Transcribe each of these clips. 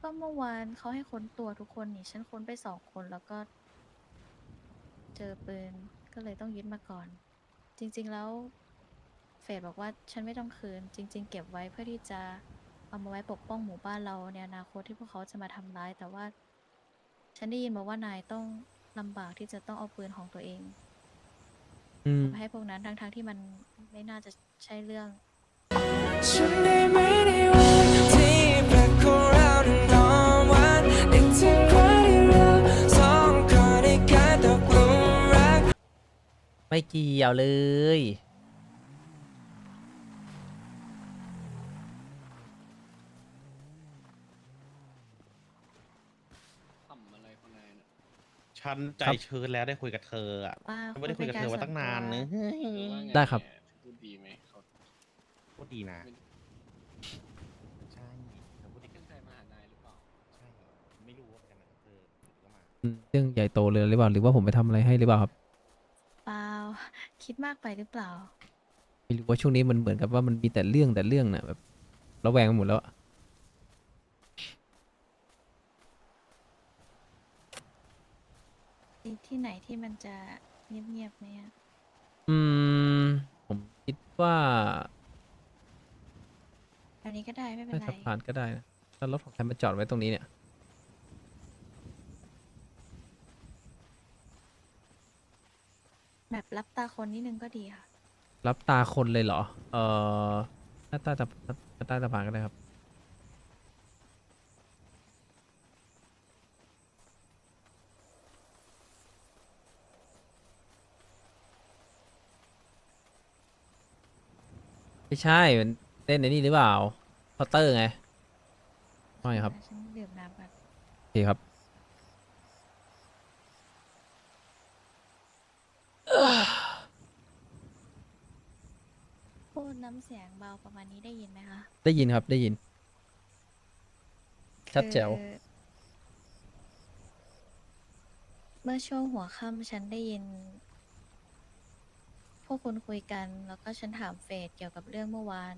ก็เมื่อวานเขาให้ค้นตัวทุกคนนี่ ฉันค้นไปสองคนแล้วก็ เจอปืนก็เลยต้องยึดมาก่อน จริง ๆแล้ว เฟดบอกว่าฉันไม่ต้องคืน จริง ๆ เก็บไว้เพื่อที่จะเอามาไว้ปกป้องหมู่บ้านเราในอนาคตที่พวกเขาจะมาทำร้าย แต่ว่า ฉันได้ยินมาว่านายต้องลำบากที่จะต้องเอาปืนของตัวเองอืมมาให้พวกนั้นทั้งๆที่มันไม่น่าจะใช่เรื่อง ฉันได้ไหมในวั ไม่เกี่ยวเลย ทำอะไรคนนายน่ะฉันใจครับเชิญแล้วได้คุยกับเธออะว่าฉันไม่ได้คุยกับเธอมาตั้งนานเนอะคุยเป็นการส่วนตัวเฮ้ยหรือว่าไงได้ครับพูดดีไหมเขาพูดดีนะใช่เธอพูดดีขึ้นใจมาหานายหรือเปล่า ใช่ไม่รู้ว่ากันนะเธอก็มาอืมเรื่องใหญ่โตเลยหรือเปล่าหรือว่าผมไปทำอะไรให้หรือเปล่าครับเปล่า คิดมากไปหรือเปล่า ไม่รู้ว่าช่วงนี้มันเหมือนกับว่ามันมีแต่เรื่องแต่เรื่องน่ะแบบระแวงไปหมดแล้วอะที่ไหนที่มันจะเงียบๆไหมอะอืม ผมคิดว่าอันนี้ก็ได้ไม่เป็นใต้ไร สะพานก็ได้นะแล้วรถของใครมาจอดไว้ตรงนี้เนี่ย แบบรับตาคนนิดนึงก็ดีค่ะ รับตาคนเลยเหรอ เออหน้าใต้สะใต้สะพานก็ได้ครับ ไม่ใช่มันเล่นในนี่หรือเปล่าพอตเตอร์ไง ไม่ครับ ฉันดื่มน้ำก่อน โอเคครับ พูดน้ำ เสียงเบาประมาณนี้ได้ยินไหมคะได้ยินครับได้ยิน ชัดแจ๋ว คือเมื่อช่วงหัวค่ำฉันได้ยิน พวกคุณคุยกัน แล้วก็ฉันถามเฟดเกี่ยวกับเรื่องเมื่อวาน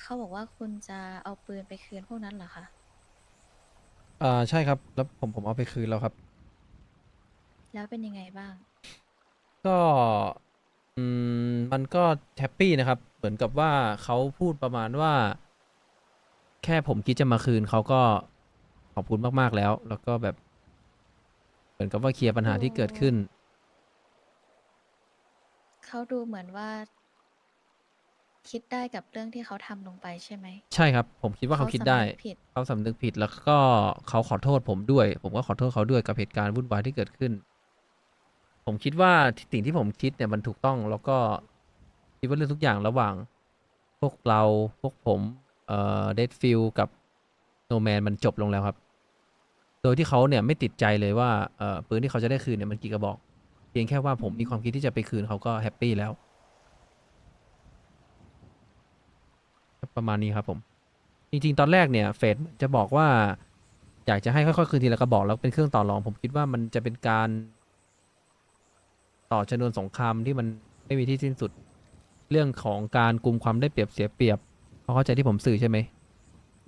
เขาบอกว่าคุณจะเอาปืนไปคืนพวกนั้นเหรอคะ อ่าใช่ครับ แล้วผมผมเอาไปคืนแล้วครับ แล้วเป็นยังไงบ้าง ก็ อืมมันก็แฮปปี้นะครับ เหมือนกับว่าเขาพูดประมาณว่า แค่ผมคิดจะมาคืนเขาก็ขอบคุณมาก ๆ แล้ว แล้วก็แบบ เหมือนกับว่าเคลียร์ปัญหาที่เกิดขึ้น เขาดูเหมือนว่า คิดได้กับเรื่องที่เขาทำลงไปใช่ไหมใช่ครับ ผมคิดว่าเขาคิดได้ สำนึกผิด เขาสำนึกผิดแล้วก็เขาขอโทษผมด้วย ผมก็ขอโทษเขาด้วยกับเหตุการณ์วุ่นวายที่เกิดขึ้น ผมคิดว่าสิ่งที่ผมคิดเนี่ยมันถูกต้องแล้วก็คิดว่าเรื่องทุกอย่างระหว่าง พวกเราพวกผมเอ่อเดดฟิลกับโนแมนมันจบลงแล้วครับ โดยที่เขาเนี่ยไม่ติดใจเลยว่าเอ่อปืนที่เขาจะได้คืนเนี่ยมันกี่กระบอก เพียงแค่ว่าผมมีความคิดที่จะไปคืนเขาก็แฮปปี้แล้ว ประมาณนี้ครับผม จริงๆ ตอนแรกเนี่ยเฟดจะบอกว่า อยากจะให้ค่อยๆคืนทีละกระบอกแล้วเป็นเครื่องต่อรอง ผมคิดว่ามันจะเป็นการ ต่อชนวนสงครามที่มันไม่มีที่สิ้นสุด เรื่องของการกลุ่มความได้เปรียบเสียเปรียบเขาเข้าใจที่ผมสื่อใช่ไหม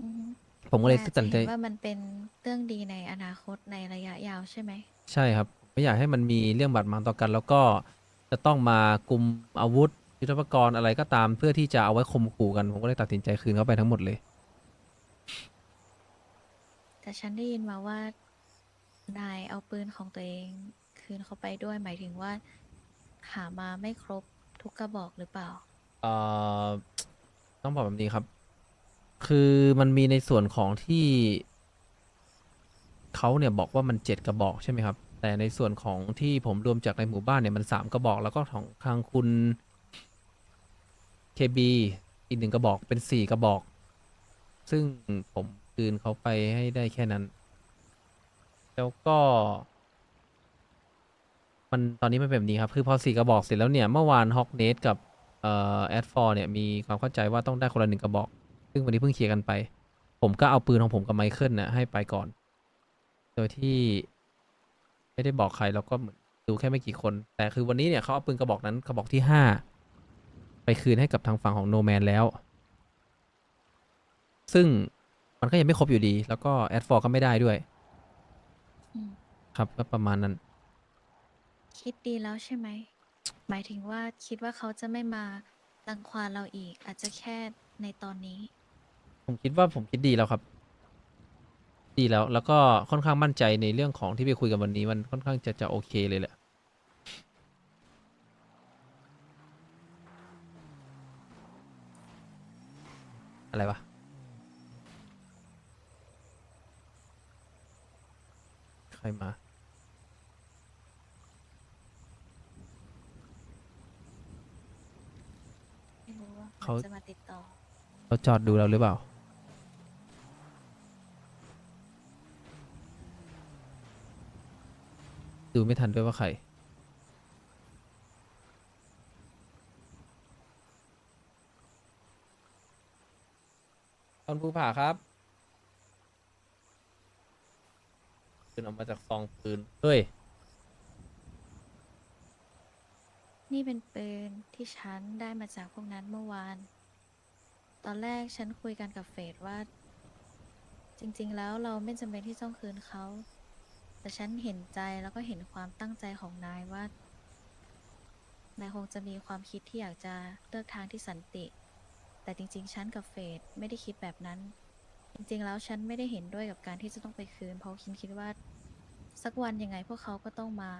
อือฮึผมก็เลยแต่ตัดสินใจจะเห็นว่ามันเป็นเรื่องดีในอนาคตในระยะยาวใช่ไหมใช่ครับไม่อยากให้มันมีเรื่องบาดหมางต่อกัน แล้วก็จะต้องมากลุ่มอาวุธ ยุทธปกรณ์อะไรก็ตามเพื่อที่จะเอาไว้ข่มขู่กัน ผมก็เลยตัดสินใจคืนเขาไปทั้งหมดเลย แต่ฉันได้ยินมาว่านายเอาปืนของตัวเอง คืนเขาไปด้วยหมายถึงว่า หามาไม่ครบทุกกระบอกหรือเปล่า เอ่อต้องบอกแบบนี้ครับ คือมันมีในส่วนของที่เขาเนี่ยบอกว่ามันเจ็ดกระบอกใช่ไหมครับ แต่ในส่วนของที่ผมรวมจากในหมู่บ้านเนี่ยมันสามกระบอก แล้วก็ของทางคุณเคบีอีกหนึ่งกระบอกเป็นสี่กระบอก ซึ่งผมคืนเขาไปให้ได้แค่นั้น แล้วก็ มันตอนนี้มันเป็นแบบนี้ครับ คือพอสี่กระบอกเสร็จแล้วเนี่ย เมื่อวานฮอกเนสกับเอ่อแอดฟอร์เนี่ย มีความเข้าใจว่าต้องได้คนละหนึ่งกระบอก ซึ่งวันนี้เพิ่งเคลียร์กันไป ผมก็เอาปืนของผมกับไมเคิลเนี่ยให้ไปก่อน โดยที่ ไม่ได้บอกใครแล้วก็เหมือนดูแค่ไม่กี่คน แต่คือวันนี้เนี่ยเขาเอาปืนกระบอกนั้นกระบอกที่ห้าไปคืนให้กับทางฝั่งของโนแมนแล้ว ซึ่งมมันก็ยังไม่ครบอยู่ดี แล้วก็แอดฟอร์ก็ไม่ได้ด้วย อืม ครับก็ประมาณนั้น คิดดีแล้วใช่ไหม หมายถึงว่าคิดว่าเขาจะไม่มารังควานเราอีก อาจจะแค่ในตอนนี้ ผมคิดว่าผมคิดดีแล้วครับ ดีแล้ว แล้วก็ค่อนข้างมั่นใจในเรื่องของที่ไปคุยกันวันนี้ มันค่อนข้างจะจะโอเคเลยแหละ อะไรวะ ใครมา ไม่รู้ว่า เขาจะมาติดต่อเขาจอดดูเราหรือเปล่า ดูไม่ทันด้วยว่าใคร ตอนภูผาครับปืนออกมาจากซองปืน เฮ้ย นี่เป็นปืนที่ฉันได้มาจากพวกนั้นเมื่อวาน ตอนแรกฉันคุยกันกับเฟดว่า จริงๆแล้วเราไม่จำเป็นที่ต้องคืนเขา แต่ฉันเห็นใจแล้วก็เห็นความตั้งใจของนายว่านายคงจะมีความคิดที่อยากจะเลือกทางที่สันติ แต่จริง ๆ ฉันกับเฟดไม่ได้คิดแบบนั้น จริงๆ แล้วฉันไม่ได้เห็นด้วยกับการที่จะต้องไปคืน เพราะคิดคิดว่า สักวันยังไงพวกเขาก็ต้องมา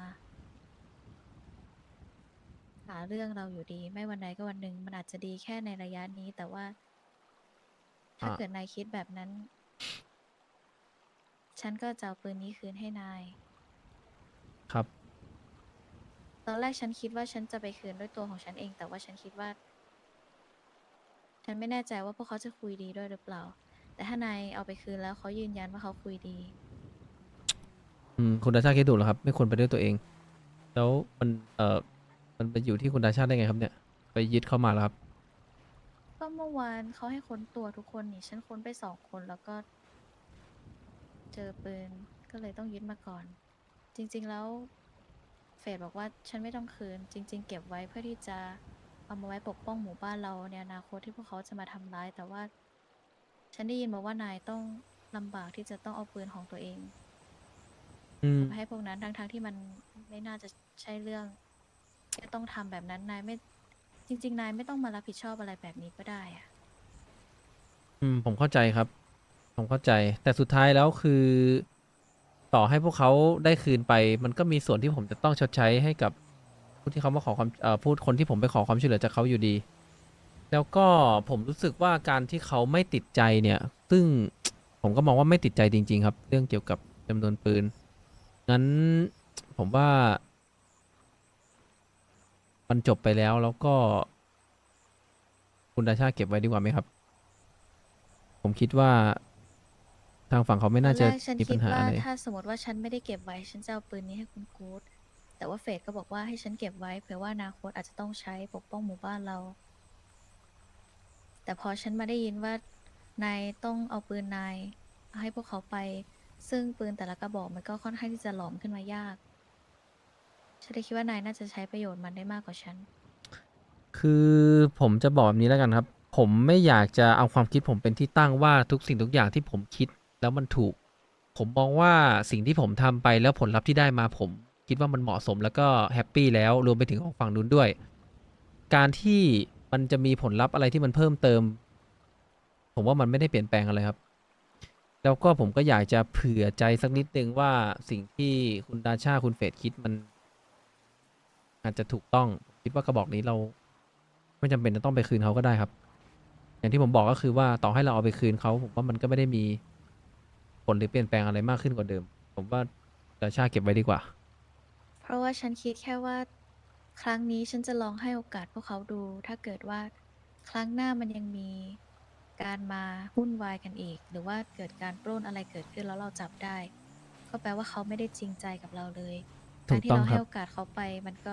หาเรื่องเราอยู่ดี ไม่วันใดก็วันหนึ่งมันอาจจะดีแค่ในระยะนี้ แต่ว่า ถ้าอ่าเกิดนายคิดแบบนั้น ฉันก็จะเอาปืนนี้คืนให้นาย ครับ ตอนแรกฉันคิดว่าฉันจะไปคืนด้วยตัวของฉันเอง แต่ว่าฉันคิดว่า ฉันไม่แน่ใจว่าพวกเขาจะคุยดีด้วยหรือเปล่า แต่ถ้านายเอาไปคืนแล้วเขายืนยันว่าเขาคุยดี อืมคุณดาชาคิดถูกแล้วครับ ไม่ควรไปด้วยตัวเอง แล้วมันเอ่อ มันไปอยู่ที่คุณดาชาติได้ไงครับเนี่ย ไปยึดเข้ามาแล้วครับ ก็เมื่อวานเขาให้ค้นตัวทุกคนนี่ ฉันค้นไปสองคนแล้วก็ เจอปืนก็เลยต้องยึดมาก่อน จริง ๆแล้วเฟดบอกว่าฉันไม่ต้องคืน จริง ๆ เก็บไว้เพื่อที่จะเอามาไว้ปกป้องหมู่บ้านเราในอนาคตที่พวกเขาจะมาทำร้าย แต่ว่า ฉันได้ยินมาว่านายต้องลำบากที่จะต้องเอาปืนของตัวเองอืมให้พวกนั้นทั้งๆที่มันไม่น่าจะใช่เรื่อง ที่ต้องทำแบบนั้นนายไม่จริง ๆ นายไม่ต้องมารับผิดชอบอะไรแบบนี้ก็ได้อะอืมผมเข้าใจครับ ผมเข้าใจ แต่สุดท้ายแล้วคือ ต่อให้พวกเขาได้คืนไป มันก็มีส่วนที่ผมจะต้องชดใช้ให้กับผู้ที่เขามาขอความเอ่อผู้คนที่ผมไปขอความช่วยเหลือจากเขาอยู่ดี แล้วก็ผมรู้สึกว่าการที่เขาไม่ติดใจเนี่ย ซึ่ง ผมก็มองว่าไม่ติดใจจริง ๆ ครับ เรื่องเกี่ยวกับจำนวนปืนงั้นผมว่า มันจบไปแล้วแล้วก็ คุณดาชาเก็บไว้ดีกว่าไหมครับ ผมคิดว่า ทางฝั่งเขาไม่น่าตอนจะแรกฉันมีคิปัดญหาว่าอะไรถ้าสมมติว่าฉันไม่ได้เก็บไว้ฉันจะเอาปืนนี้ให้คุณกู๊ดแต่ว่าเฟดก็บอกว่าให้ฉันเก็บไว้เผื่อว่าอนาคตอาจจะต้องใช้ปกป้องหมู่บ้านเรา แต่พอฉันมาได้ยินว่านายต้องเอาปืนนายให้พวกเขาไป ซึ่งปืนแต่ละกระบอกมันก็ค่อนข้างที่จะหลอมขึ้นมายาก ฉันเลยคิดว่านายน่าจะใช้ประโยชน์มันได้มากกว่าฉัน คือผมจะบอกแบบนี้แล้วกันครับ ผมไม่อยากจะเอาความคิดผมเป็นที่ตั้งว่าทุกสิ่งทุกอย่างที่ผมคิดแล้วมันถูก ผมมองว่าสิ่งที่ผมทำไปแล้วผลลัพธ์ที่ได้มาผม คิดว่ามันเหมาะสมแล้วก็แฮปปี้แล้วรวมไปถึงของฝั่งนู้นด้วย การที่มันจะมีผลลัพธ์อะไรที่มันเพิ่มเติม ผมว่ามันไม่ได้เปลี่ยนแปลงอะไรครับ แล้วก็ผมก็อยากจะเผื่อใจสักนิดนึงว่าสิ่งที่คุณดาชาคุณเฟดคิดมัน อาจจะถูกต้องคิดว่ากระบอกนี้เรา ไม่จำเป็นจะต้องไปคืนเขาก็ได้ครับ อย่างที่ผมบอกก็คือว่าต่อให้เราเอาไปคืนเขาผมว่ามันก็ไม่ได้มีผลหรือเปลี่ยนแปลงอะไรมากขึ้นกว่าเดิม ผมว่าดาชาเก็บไว้ดีกว่า เพราะว่าฉันคิดแค่ว่า ครั้งนี้ฉันจะลองให้โอกาสพวกเขาดู ถ้าเกิดว่าครั้งหน้ามันยังมีการมาวุ่นวายกันอีก หรือว่าเกิดการปล้นอะไรเกิดขึ้นแล้วเราจับได้ ก็แปลว่าเขาไม่ได้จริงใจกับเราเลย ถูการกที่ต้องเราคให้รับโอกาสเขาไปมันก็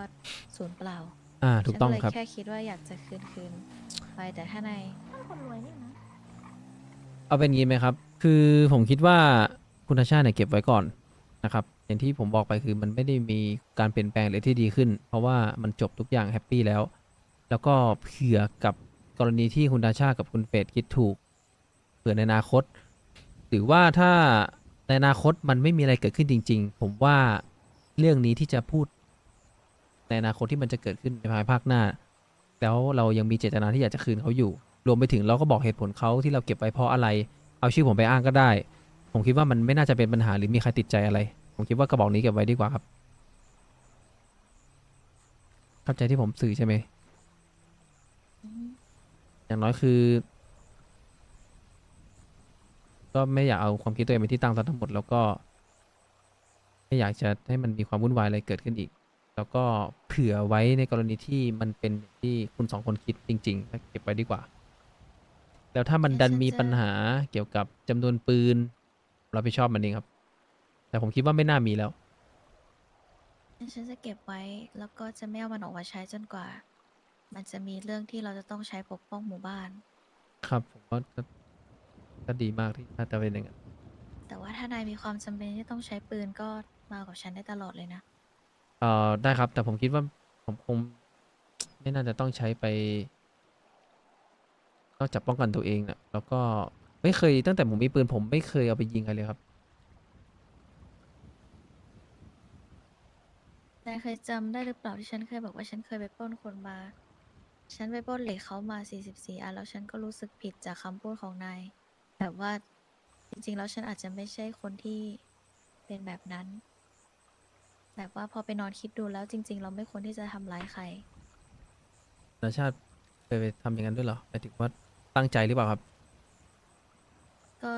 สูญเปล่าอ่า ถูกฉันต้ก็องเลยครับ แค่คิดว่าอยากจะคืนคืนไปแต่ถ้าในเอาเป็นงี้ไหมครับ คือผมคิดว่าคุณดาชาเนี่ยเก็บไว้ก่อนนะครับ อย่างที่ผมบอกไปคือมันไม่ได้มีการเปลี่ยนแปลงเลยที่ดีขึ้น เพราะว่ามันจบทุกอย่างแฮปปี้แล้ว แล้วก็เผื่อกับกรณีที่คุณดาชากับคุณเฟดคิดถูก เผื่อในอนาคต หรือว่าถ้าในอนาคตมันไม่มีอะไรเกิดขึ้นจริง ๆ ผมว่า เรื่องนี้ที่จะพูดในอนาคตที่มันจะเกิดขึ้นในภายภาคหน้า แล้วเรายังมีเจตนาที่อยากจะคืนเขาอยู่ รวมไปถึงเราก็บอกเหตุผลเขาที่เราเก็บไว้เพราะอะไร เอาชื่อผมไปอ้างก็ได้ ผมคิดว่ามันไม่น่าจะเป็นปัญหาหรือมีใครติดใจอะไร ผมคิดว่ากระบอกนี้เก็บไว้ดีกว่าครับ เข้าใจที่ผมสื่อใช่ไหม อย่างน้อยคือ ก็ไม่อยากเอาความคิดตัวเองเป็นที่ตั้งซะทั้งหมดแล้วก็ ไม่อยากจะให้มันมีความวุ่นวายอะไรเกิดขึ้นอีก แล้วก็เผื่อไว้ในกรณีที่มันเป็นอย่างที่คุณสองคนคิดจริงๆเก็บไว้ดีกว่า แล้วถ้ามันดันมีปัญหาเกี่ยวกับจำนวนปืนรับผิดชอบมันเองครับ แต่ผมคิดว่าไม่น่ามีแล้ว งั้นฉันจะเก็บไว้แล้วก็จะไม่เอามันออกมาใช้จนกว่า มันจะมีเรื่องที่เราจะต้องใช้ปกป้องหมู่บ้าน ครับผมว่าก็ก็ดีมากที่ถ้าจะเป็นอย่างนั้น แต่ว่าถ้านายมีความจำเป็นที่ต้องใช้ปืนก็ มากับฉันได้ตลอดเลยนะ เอ่อได้ครับ แต่ผมคิดว่าผมคงไม่น่าจะต้องใช้ไปนอกจากป้องกันตัวเองนะแล้วก็ไม่เคยตั้งแต่ผมมีปืนผมไม่เคยเอาไปยิงใครเลยครับ นายเคยจำได้หรือเปล่าที่ฉันเคยบอกว่าฉันเคยไปปล้นคนมา ฉันไปปล้นเหล็กเขามา 44 อันแล้วฉันก็รู้สึกผิดจากคำพูดของนาย แบบว่าจริงๆ แล้วฉันอาจจะไม่ใช่คนที่เป็นแบบนั้น แบบว่าพอไปนอนคิดดูแล้วจริง ๆ เราไม่ควรที่จะทำร้ายใคร นาชาติเคยไปทำอย่างนั้นด้วยเหรอหมายถึงว่าตั้งใจหรือเปล่าครับ ก็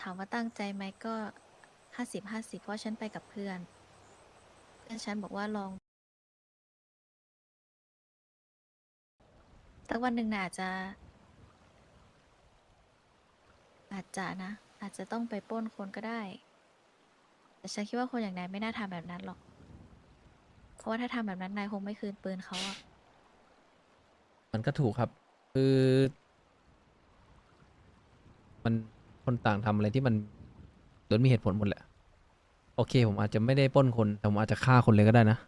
ถามว่าตั้งใจไหมก็ห้าสิบห้าสิบเพราะฉันไปกับเพื่อน เพื่อนฉันบอกว่าลองสักวันหนึ่งนะอาจจะ อาจจะนะ อาจจะต้องไปปล้นคนก็ได้ แต่ฉันคิดว่าคนอย่างนายไม่น่าทำแบบนั้นหรอก เพราะว่าถ้าทำแบบนั้นนายคงไม่คืนปืนเขาอะมันก็ถูกครับ คือ มันคนต่างทำอะไรที่มันโดยมีเหตุผลหมดแหละ โอเค ผมอาจจะไม่ได้ปล้นคนแต่ผมอาจจะฆ่าคนเลยก็ได้นะ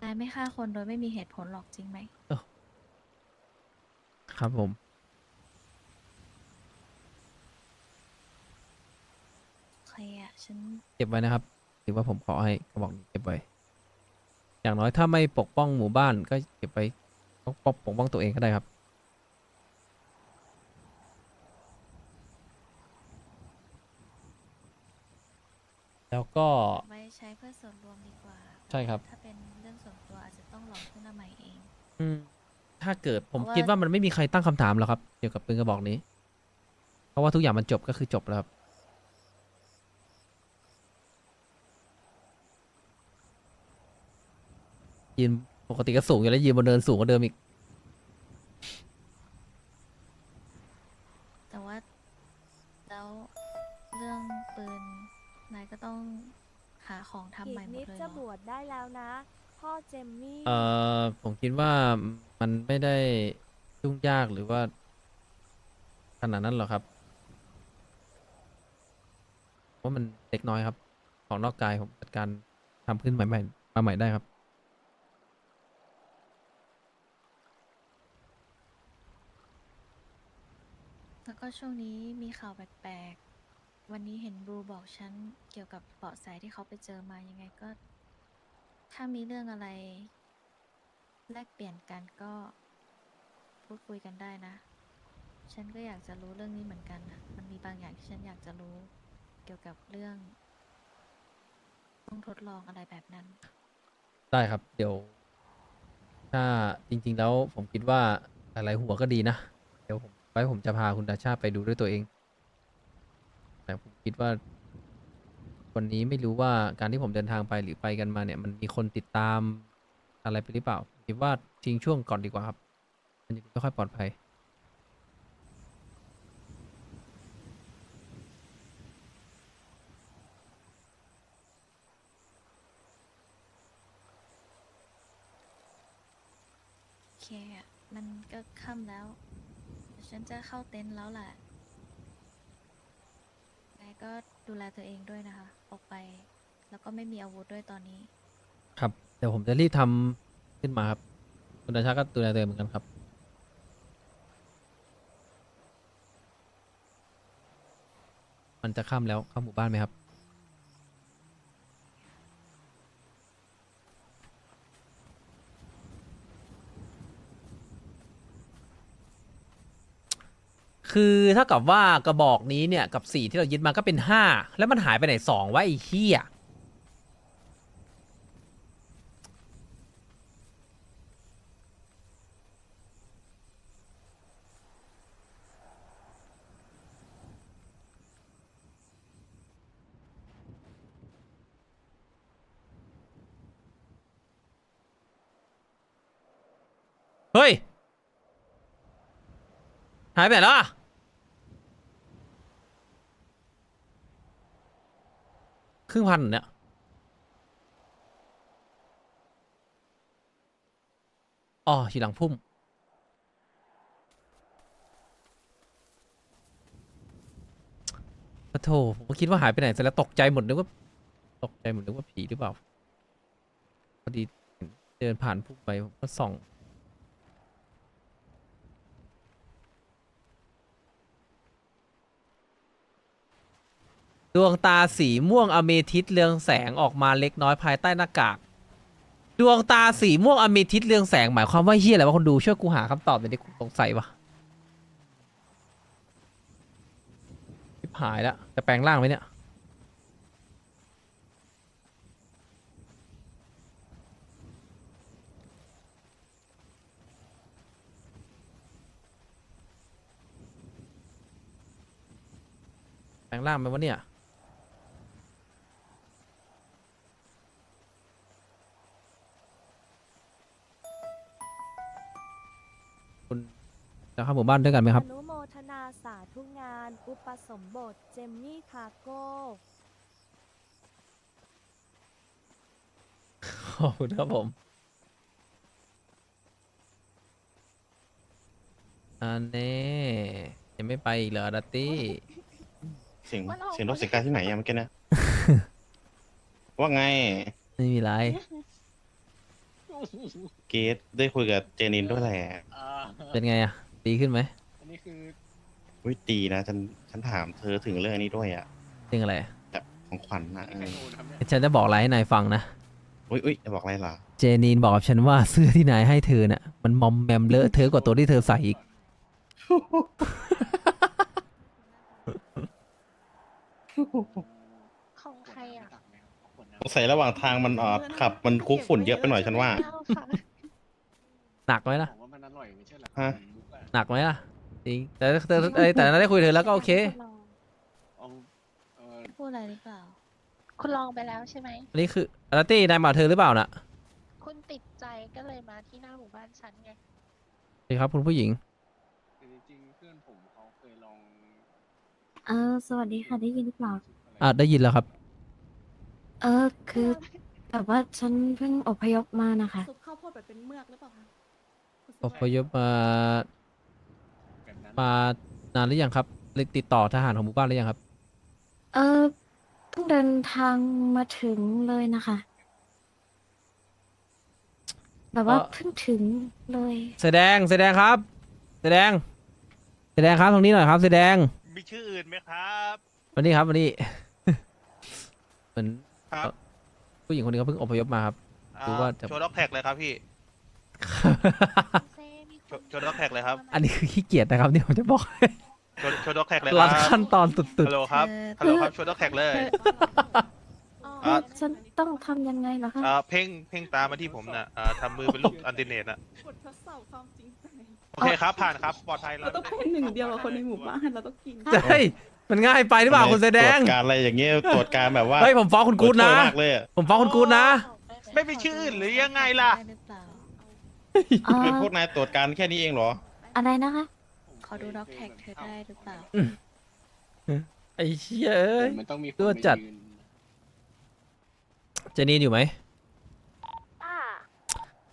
นายไม่ฆ่าคนโดยไม่มีเหตุผลหรอกจริงไหม ครับผม โอ เคอะฉัน เก็บไว้นะครับถือว่าผมขอให้กระบอกนี้เก็บไว้ อย่างน้อยถ้าไม่ปกป้องหมู่บ้านก็เก็บไว้ปกป้องปกป้องตัวเองก็ได้ครับ แล้วก็ ไว้ใช้เพื่อส่วนรวมดีกว่าใช่ครับ ถ้าเป็นเรื่องส่วนตัวอาจจะต้องลองขึ้นมาใหม่เอง อืมถ้าเกิดผมเพราะว่า คิดว่ามันไม่มีใครตั้งคำถามหรอกครับ เกี่ยวกับปืนกระบอกนี้ เพราะว่าทุกอย่างมันจบก็คือจบแล้วครับ ยืนปกติก็สูงอยู่แล้วยืนบนเนินสูงกว่าเดิมอีก แต่ว่าแล้วเรื่องปืนนายก็ต้องหาของทำอีใหม่กหมนิดดเลยจะเหรบอวชได้แล้วนะ พ่อเจมมี่เอ่อผมคิดว่ามันไม่ได้ยุ่งยากหรือว่า ขนาดนั้นหรอกครับว่ามันเล็กน้อยครับ ของนอกกายผมจัดการทำขึ้นใหม่ๆมาใหม่ได้ครับ แล้ว ก็ช่วงนี้มีข่าวแปลกๆ วันนี้เห็นบลูบอกฉันเกี่ยวกับเบาะแสที่เขาไปเจอมายังไงก็ ถ้ามีเรื่องอะไร แลกเปลี่ยนกันก็พูดคุยกันได้นะ ฉันก็อยากจะรู้เรื่องนี้เหมือนกันนะมันมีบางอย่างที่ฉันอยากจะรู้เกี่ยวกับเรื่องต้องทดลองอะไรแบบนั้น ได้ครับ เดี๋ยว ถ้าจริง ๆ แล้วผมคิดว่าหลายๆหัวก็ดีนะ เดี๋ยวผม ไว้ผมจะพาคุณดาชาไปดูด้วยตัวเอง แต่ผมคิดว่า วันนี้ไม่รู้ว่าการที่ผมเดินทางไปหรือไปกันมาเนี่ย มันมีคนติดตามอะไรไปหรือเปล่าคิดว่าทิ้งช่วงก่อนดีกว่าครับ มันจะไม่ค่อยปลอดภัยโอเคอะมันก็ค่ำแล้ว ฉันจะเข้าเต็นท์แล้วแหละแม่ก็ดูแลตัวเองด้วยนะคะ ออกไป แล้วก็ไม่มีอาวุธด้วยตอนนี้ ครับ เดี๋ยวผมจะรีบทำขึ้นมาครับ คุณดาชาก็ดูแลตัวเองเหมือนกันครับ มันจะข้ามแล้วเข้าหมู่บ้านไหมครับ คือถ้ากับว่ากระบอกนี้เนี่ยกับสี่ที่เรายึดมาก็เป็นห้าแล้วมันหายไปไหนสองวะไอ้เหี้ยเฮ้ย หายไปไหนแล้วอะ รึ่งพันเนี่ยอ๋อทีหลังพุ่มปะโถผมก็คิดว่าหายไปไหนเสร็จแล้วตกใจหมดนึกว่าตกใจหมดนึกว่าผีหรือเปล่า พอดีเห็นเดินผ่านพุ่มไปผมก็ส่อง ดวงตาสีม่วงอเมทิสเรืองแสงออกมาเล็กน้อยภายใต้หน้ากาก ดวงตาสีม่วงอเมทิสเรืองแสงหมายความว่าเฮียอะไรวะคนดูช่วยกูหาคำตอบหน่อยดิกูสงสัยวะชิบหายแล้วจะแปลงร่างไหมเนี่ย แปลงร่างไหมวะเนี่ย หมู่บ้านด้วยกันไหมครับ อนุโมทนาสาธุงาน อุปสมบทเจมมี่คาโก้ ขอบคุณครับผม อันนี้ยังไม่ไปอีกเหรอดัตตี้ เสียงเสียงรถเสียงการที่ไหนอะเมื่อกี้นะ ว่าไง ไม่มีไร เกตได้คุยกับเจนินด้วยแหละอ่าเป็นไงอะ ดีขึ้นไหมอันนี้คือวิตีนะฉันฉันถามเธอถึงเรื่องนี้ด้วยอะเรื่องอะไรแบบของขวัญนะใครโดนครับเนี่ยฉันจะบอกอะไรให้นายฟังนะ อุ้ยอุ้ยจะบอกอะไรล่ะเจนีนบอกกับฉันว่าเสื้อที่นายให้เธอน่ะมันมอมแมมเลอะเทอะกว่าตัวที่เธอใส่อีก ของใครอะตักไหมครับเอาขวดน้สงสัยระหว่างทางมันเอ่อขับมันคุกฝุ่นเยอะไปหน่อยฉันว่าเจ้ค่ะหนักไหมำล่ะ ผมว่ามันอร่อยไม่ใช่เหรอฮะมุกอะ หนักไหมล่ะจริงแต่แต่แต่แต่นั้นได้คุยกับเธอแล้วก็โอเคณลองเอาเออพูดอะไรหรือเปล่า คุณลองไปแล้วใช่ไหม อันนี้คือดัตตี้นายมากับเธอหรือเปล่าน่ะคุณติดใจก็เลยมาที่หน้าหมู่บ้านฉันไง สวัสดีครับคุณผู้หญิงแต่จริงๆเพื่อนผมเขาเคยลองเออสวัสดีค่ะได้ยินหรือเปล่า อะได้ยินแล้วครับ เออคือแบบว่าฉันเพิ่งอพยพมานะคะ ซุปข้าวโพดแบบเป็นเมือกหรือเปล่าคะคุณซุอปพยพมาแบบนั้น มานานหรือยังครับเลยติดต่อทหารของหมู่บ้านหรือยังครับ เออเพิ่งเดินทางมาถึงเลยนะคะ แบบว่าเอ่อ เพิ่งถึงเลย แสดงแสดงครับ แสดง แสดงครับตรงนี้หน่อยครับ แสดงมีชื่ออื่นไหมครับวันนี้ครับวันนี้ เหมือนครับผู้หญิงคนนี้เขาเพิ่งอพยพมาครับ ดูว่าจะ โชว์ด็อกแท็กเลยครับพี่เซมีคโชว์โชว์ด็อกแท็กเลยครับอันนี้คือขี้เกียจนะครับนี่ผมจะบอกให้โชว์โชว์ด็อกแท็กเลยครัรัดบขั้นตอนสุดฮัลโหลครับเออฮัลโหลครับโชว์ด็อกแท็กเลยอ๋ออะ ฉันต้องทำยังไงเหรอคะ อ่าเพ่งเพ่งตามมาที่ผมน่ะอ่าทำมือเป็นรูปอันติเนตน่ะบททดสอบความจริงใจโอเคครับผ่านครับปลอดภัยแล้เราวต้องเป็นหนึ่งเดียวกับคนในหมู่บ้านเราต้องกินๆใช่มันง่ายไปหรือเปล่าคุณแสดง ตรวจการอะไรอย่างเงี้ยตรวจการแบบว่าเฮ้ยผมฟ้องคุณกู๊ดนะโหดมากเลยอะผมฟ้องคุณกู๊ดนะ ไม่มีชื่ออื่นหรือยังไงล่ะได้หรื อเปล่าเออคือพวกนายตรวจการแค่นี้เองเหรอ อะไรนะคะ ขอดูด็อกแท็กเธอได้หรือเปล่า ไอ้เชี่ยเอ้ยแต่มันต้องมีคนตัวมาจัดยืนเจนีนอยู่ไหม อ่า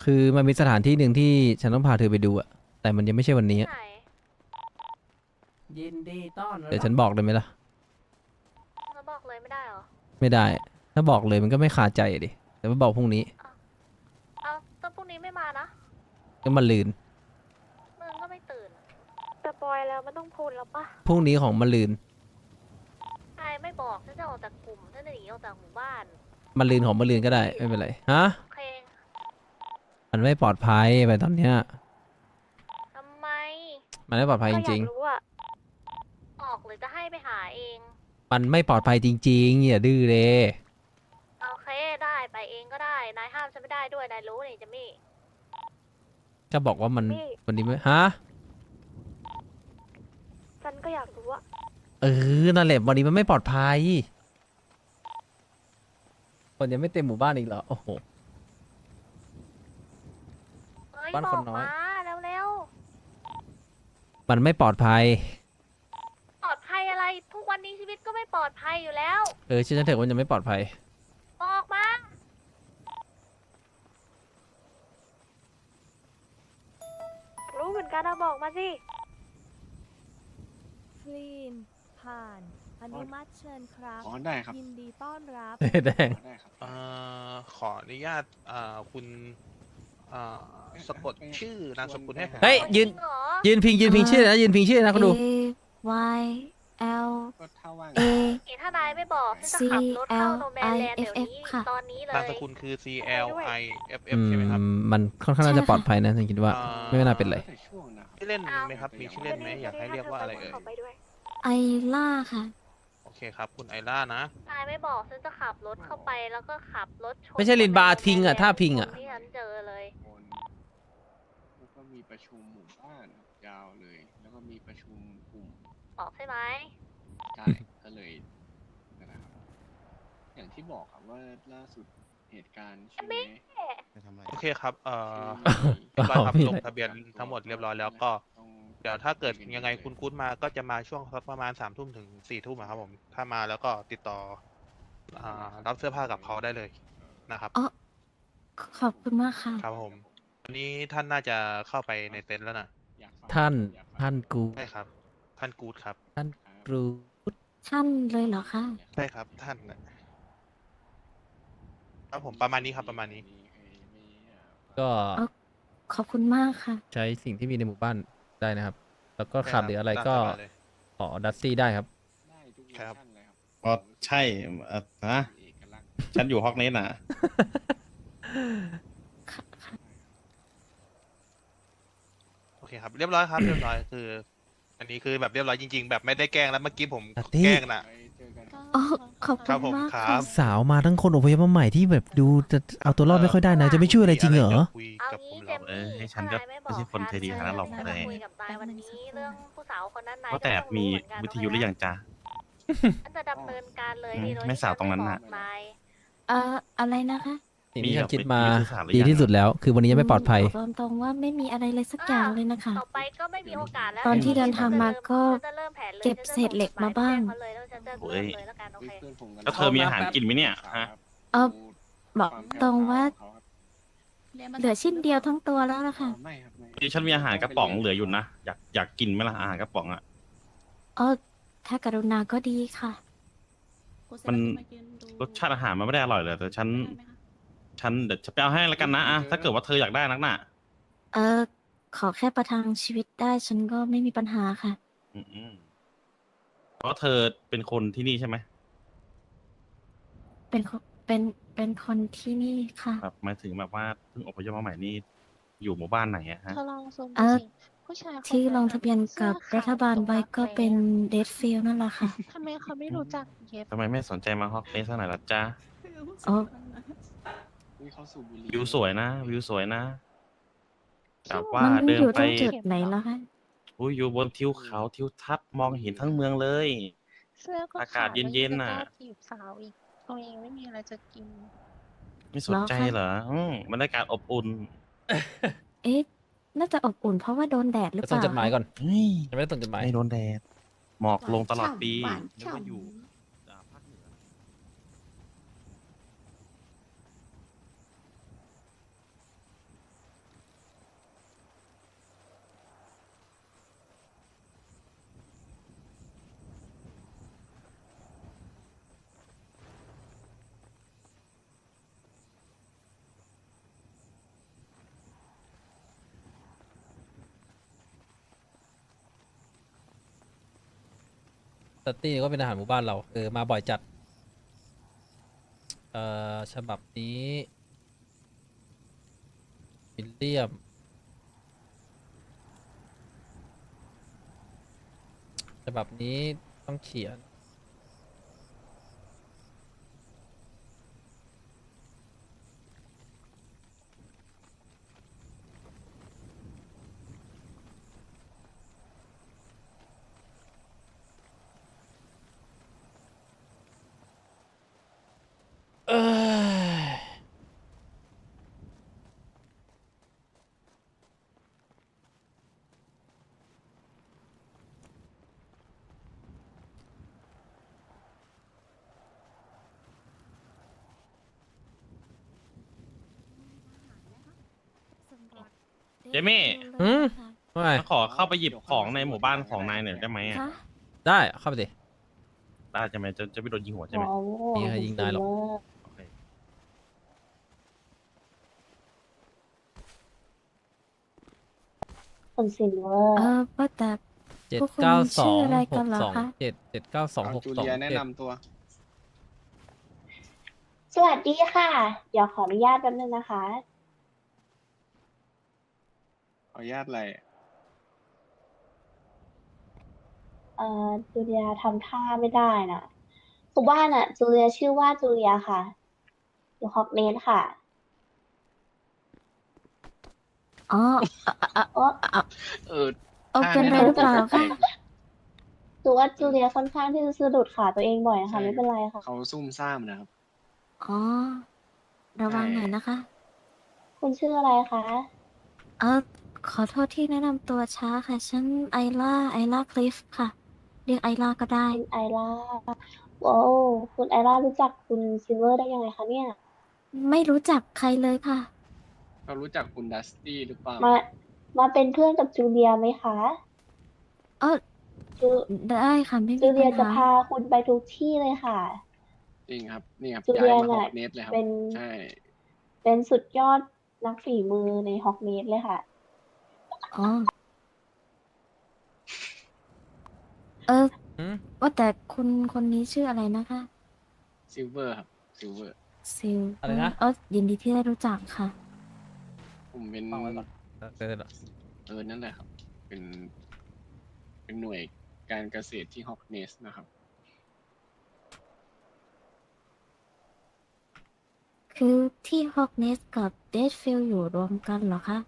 คือมันมีสถานที่หนึ่งที่ฉันต้องพาเธอไปดูอะแต่มันยังไม่ใช่วันนี้อะไหน ยินดีต้อนเดี๋ยวฉันบอกเลยไหมล่ะ เราบอกเลยไม่ได้เหรอ ไม่ได้ ถ้าบอกเลยมันก็ไม่คาใจอะดิ แต่ว่าบอกพรุ่งนี้ เอาแต่พรุ่งนี้ไม่มานะ ก็มาลืนมึงก็ไม่ตื่นแต่ปอยแล้วมันต้องพูดแล้วปะพรุ่งนี้ของมาลืนไอ้ฉันจะออกจากกลุ่มฉันจะหนีออกจากหมู่บ้านมันลืนของมันลืนก็ได้ไม่เป็นไรฮะโอเคมันไม่ปลอดภัยไปตอนเนี้ยทำไมมันไม่ปลอดภัยจก็อยาริงกรู้อะออกหรือจะให้ไปหาเอง ๆ มันไม่ปลอดภัยจริงๆอย่าดื้อเลยโอเคได้ไปเองก็ได้ นายห้ามฉันไม่ได้ด้วย นายรู้นี่จะมี่ ก็บอกว่ามันนี่ วันนี้ไม่ฮะฉันก็อยากรู้อะเออนั่นแหละวันนี้มันไม่ปลอดภัยคนยังไม่เต็มหมู่บ้านอีกเหรอโอ้โหเฮ้ยบ้านบคอนกน้อย มาเร็วมันไม่ปลอดภัย ๆปลอดภัยอะไร ทุกวันนี้ชีวิตก็ไม่ปลอดภัยอยู่แล้ว เออเชื่อฉันเถอะว่ามันจะไม่ปลอดภัย บอกมา รู้ เหมือนกันนะบอกมาสิคลีน ผ่าน อนุมัติเชิญครับ อ๋อได้ครับยินดีต้อนรับ แดง อ๋อได้ครับ เอ่อขออนุญาตอ่าคุณอ่าสะกดชื่อนามสกุลให้ผมเฮ้ยโอ้ยืน จริงเหรอยืนพิงยืนพิงชื่อนะยืนพิงชื่อนะคุณดู A Y L ก็ถ้าว่าง A เอ๋ถ้านายไม่บอกฉันจะขับรถเข้า C L โนแมนแลนด์เดี๋ยวนี้ I F F ค่ะ ตอนนี้เลนามย สกุลคือ C L I F อื F ใช่ไหมครับมมันค่อนข้างน่าจะปลอดภัยนะฉันคิดว่า อ่าไม่น่าเป็นไรแล้วแต่ช่วงนะครับชื่อเล่นไหมครับ มีชื่อเล่นไหมอยากให้เรียกว่าอะไรเอ่ยขไปด้วยไอล่าค่ะ โอเคครับ คุณไอล่านะ นายไม่บอกฉันจะขับรถเข้าไปแล้วก็ขับรถชนไม่ใช่ลินบาร์พิงอะคนถ้าพิงอะ ที่ฉันเจอเลยคนแล้วก็มีประชุมหมู่บ้านยาวเลย แล้วก็มีประชุมกลุ่มบอกใช่ไหม ใช่ ก็เลยนะครับอย่างที่บอกครับว่าล่าสุดเหตุการณ์ใช่ไหมไม่ทำอะไรโอเคครับ เอ่อก็เรียบร้อยครับไม่ลงเป็นไรทะเบียนทั้งหมดเรียบร้อยแล้วก็ต้องเดี๋ยวถ้าเกิดยังไงคุณกู๊ดมาก็จะมาช่วงสักประมาณสามทุ่มถึงสี่ทุ่มอะครับผม ถ้ามาแล้วก็ติดต่ออ่ารับเสื้อผ้ากับเขาได้เลยนะครับ อ๋อขอบคุณมากค่ะ ครับผมวันนี้ท่านน่าจะเข้าไปในเต็นท์แล้วนะอยากฟังท่านอยกฟังท่านกูใช่ครับ ท่านกู๊ดครับ ท่านครับกรู ท่านเลยเหรอคะ ใช่ครับ ท่านน่ะครับผมประมาณนี้ครับประมาณนี้ ก็เอ้าขอบคุณมากค่ะ ใช้สิ่งที่มีในหมู่บ้านได้นะครับ แล้วก็ขาดหรืออะไรก็ตามสบายเลยขอดัซซี่ได้ครับได้ทุกครับเวอชันเลยครับอ๋อใช่เอ่อนะเอกลักษณ์ฉันอยู่ฮอกเนสน่ะโอเคครับ เรียบร้อยครับ เรียบร้อยคือ อันนี้คือแบบเรียบร้อยจริง ๆ แบบไม่ได้แกล้งแล้วเมื่อกี้ผมอะที่แกล้งนะไว้เจอกันอ๋อขอบครัคุบณผมมากครัค่ะ บ สาวมาทั้งคนอพยพมาใหม่ที่แบบดูจะเอาตัวรอดไม่ค่อยได้นะ จะไม่ช่วยอะไรจริงเหรอคุยเอากับผงี้มเจแล้วมเออมี่ให้ฉันถ้าก็นายไม่บไม่อกใช่คนใจดีขนาดนั้นหรอกฉันแต่จะคุยกับนายวันนี้เรื่องผู้สาวคนนั้นนายว่าแต่ก็องมีรู้เหอนกันวิทยุหรือยังจ๊ะฉันจะดำเนินการเลยอืมนี่โดยไม่ที่สาวตรงนั้นน่ะฉัไม่บอกนาย เอ่ออะไรนะคะ สิ่งที่ฉันคิดมามีสื่อสารหรือดียังที่สุดแล้ว คือวันนี้ยังไม่ปลอดภัยมบอกตรงๆว่าไม่มีอะไรเลยสักอย่างเลยนะคะ ต่อไปก็ไม่มีโอกาสแล้วตอนที่เดินทางมาก็ฉันจะเริ่มแผนเลยเก็บฉันจะเศษเหล็กมาบ้างส่จดหมยไปแจ้เขเลยแล้วฉันจะเริ่มเลยแล้วกันโอเคเพื่อนผมกันแล้วเธอมีอาหารกินไหมเนี่ยฮะ เออบอกความตรงว่าแผ่วพราวของเขาครับเหลือชิ้นเดียวทั้งตัวแล้วล่ะค่ะอ๋อไม่ครับไม่นี่ฉันมีอาหารกระป๋องเหลืออยู่นะ อยากอยากกินไหมล่ะอาหารกระป๋องอะอ๋อถ้ากรุณาก็ดีค่ะ มัน รสชาติอาหารมันไม่ได้อร่อยเลย แต่ฉัน ฉันเดี๋ยวจะไปเอาให้แล้วกันนะอะถ้าเกิดว่าเธออยากได้นักหนาเออขอแค่ประทังชีวิตได้ฉันก็ไม่มีปัญหาค่ะ อืมอืมเพราะเธอเป็นคนที่นี่ใช่ไหมเป็นคนเป็นเป็นคนที่นี่ค่ะ แบบหมายถึงแบบว่าเพิ่งอพยพมาใหม่นี่อยู่หมู่บ้านไหนอะฮะเธอลองซูมเอ่ดูอสิผู้ชายคนที่ลงนั้นทะเบียนกับสื้อขวรัฐบาลไว้ก็เป็นตรงเดดฟิลนั่นแหละค่ะ ทำไมเขาไม่รู้จักเย็บทำไมไม่สนใจมาฮอกเนสสักหน่อยล่ะจ๊ะอ๋อ อุ๊ยเขาสูบบุหรี่วิวสวยนะ วิวสวยนะแบบว่ามันเดินอยู่ไป ตรงจุดไหนแล้วคะอุ้ยอยู่บนทิวเขาทิวทัศน์มองเห็นทั้งเมืองเลย เสื้อก็อากาศขวเย็นๆน่ะแล้วยังจกล้าจีบสาวอีกตัวเองไม่มีอะไรจะกิน ไม่สนใจเหรออืมบรรยากาศอบอุ่นเอ๊ะน่าจะอบอุ่นเพราะว่าโดนแดดหรือจะเปส่งล่าจดหมายก่อนเฮ้ยยังไม่ได้ส่งจดหมาย ไม่โดนแดดหมอกลงตลอดปีหวานนึกว่าฉ่ำอยู่ ตตี้ก็เป็นอาหารหมู่บ้านเราเออมาบ่อยจัด เอ่อฉบับนี้วิลเลียม ฉบับนี้ต้องเขียน หืมว่าไงขอเข้าไปหยิบของในหมู่บ้านของนายหน่อยได้ไหมอะคะได้เข้าไปดิ ได้ใช่ไหมจะจะไม่โดนยิงหัวใช่ไหมยิงใครยิงได้หรอก โอเคคนซิลเวอร์เออว่าแต่ เจ็ดพวกคุณเก้าสชื่องออะไรหกันกเหรอสองคะ เจ็ดเจ็ดเก้าสองเอาหกจูสองเลียแนะเจ็ดนำตัว สวัสดีค่ะ เดี๋ยวขออนุญาตแป๊บนึงนะคะ ขออนุญาตอะไรเอ่อจูเลียทำท่าไม่ได้น่ะคือว่าน่ะ จูเลียชื่อว่าจูเลียค่ะ อยู่ฮอกเนสค่ะอ๋อโอ้เออโอเป็นไรหรือเปล่าคะคือว่าจูเลียค่อนข้างที่จะสะดุดขาตัวเองบ่อยนะคะไม่เป็นไรค่ะ เขาซุ่มซ่ามนะครับ อ๋อ ระวังหน่อยนะคะ คุณชื่ออะไรคะ เออ ขอโทษที่แนะนำตัวช้าค่ะ ฉันไอล่าไอล่าคลิฟค่ะ เรียกไอล่าก็ได้ คุณไอร่าว้าวคุณไอร่ารู้จักคุณซิลเวอร์ได้ยังไงคะเนี่ย ไม่รู้จักใครเลยค่ะเขารู้จักคุณดัสตี้หรือเปล่า มา มาเป็นเพื่อนกับจูเลียไหมคะเออจูได้ค่ะไม่จูมีเลียปัญจะหาพาคุณไปทุกที่เลยค่ะ จริงครับ นี่ครับจูย้าเลียยมาฮน่ะ อกเนสเลยครับ เป็น ใช่ เป็นสุดยอดนักฝีมือในฮอกเนสเลยค่ะ อ๋อเออหืม ว่าแต่คุณคนนี้ชื่ออะไรนะคะซิลเวอร์ครับซิลเวอร์ซิลอะไรนะ เออยินดีที่ได้รู้จักค่ะ ผมเป็นฟังไว้ก่อน เออเออนั่นแหละครับ เป็น เป็นหน่วยการเกษตรที่ฮอกเนสนะครับ คือที่ฮอกเนสกับเดดฟิลอยู่รวมกันเหรอคะ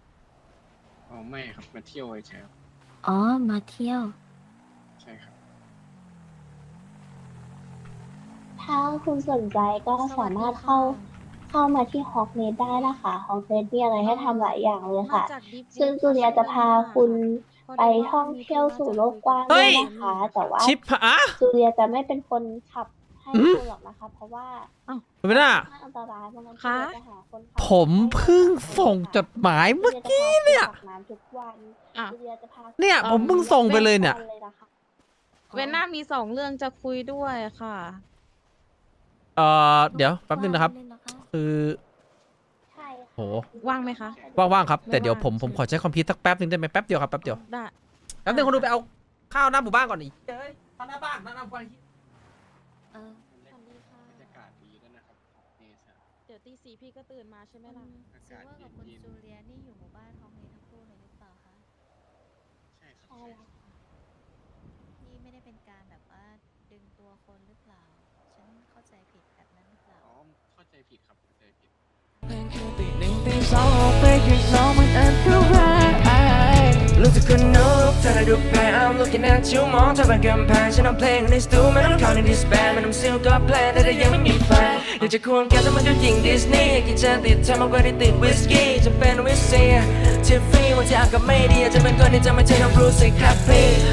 อ๋อไม่ครับมาเที่ยวเฉยๆครับอ๋อ มาเที่ยว ใช่ครับ ถ้าคุณสนใจก็สามารถเข้าเข้ามาที่ฮอกเนสได้นะคะฮอกเนสมีอะไรให้ทำหลายอย่างเลยค่ะ ซึ่งจูเลียจะพาคุณไปท่องเที่ยวสู่โลกกว้างด้วยนะคะ แต่ว่าชิปอะจูเลียจะไม่เป็นคนขับ ให้อืมคุณหรอกนะคะเพราะว่าไม่น่าถ้าอันตรายเพราะงั้นคะจูเลียจะหาคนขับผมเพิ่งส่งจดหมายเมื่อกี้เนี่ยจูลีจะพาคุณอาบน้ำทุกวันอะจูเลียจะพาเนี่ยผมเพิ่งส่งไปเลยเนี่ยทุกวัเลยนะคะเวนน่ามีสองเรื่องจะคุยด้วยค่ะ เอ่อเดี๋ยวแป๊บนึงนะครับว่างเลยเหอคะคือใช่ค่ะ โหว่างไหมคะ ว่างๆครับ แต่ไม่เดี๋ยวว่างผมผมใช่ขอใช้คอมพิวเตอร์สักแป๊บนึงได้ไหมแป๊บเดียวครับแป๊บเดียวได้ แป๊บนึงคนดูไปเอาข้าวหน้าหมู่บ้านก่อนอีกเฮ้ยข้าวหน้าบ้านหน้าหมู่บ้าน เออบรรยากาศดีด้วยนะครับฮอกเนสอะเดี๋ยวตีสี่พี่ก็ตื่นมาใช่ไหมล่ะ อาซิลกาศเวอร์กับคุณเย็นจูเลียนี่อยู่หมู่บ้านฮอกเนสทั้งคู่เลยหรือเปล่าคะ ๆใช่ครับใช่ใช่แล้วนี่ไม่ได้เป็นการแบบว่าดึงตัวคนหรือเปล่า ฉันเข้าใจผิดแบบนั้นหรือเปล่า อ๋อเข้าใจผิดครับเข้าใจผิดปีหนึ่งปีสองออกไปข้างนอกมันอันตรายลูกจะค นนกเธอได้ดูแพ้ I'm looking at you มองเธอเป็นกำแพงฉันเอาเพลงในสตูไม่ต้องเข้าในดิสแบนไม่ต้องซิลก็แพลนแต่ถ้ายังไม่มีแฟนอยากจะควงแกแต่มันก็ยิงดิสนีย์กินจะติดเธอมากกว่าที่ติดวิสกี้จะเป็นวิสเซียทิฟฟี่วันที่อากาศไม่ดีอาจจะเป็นคนที่จะไม่ใช่น้องบรูซสิครับพี่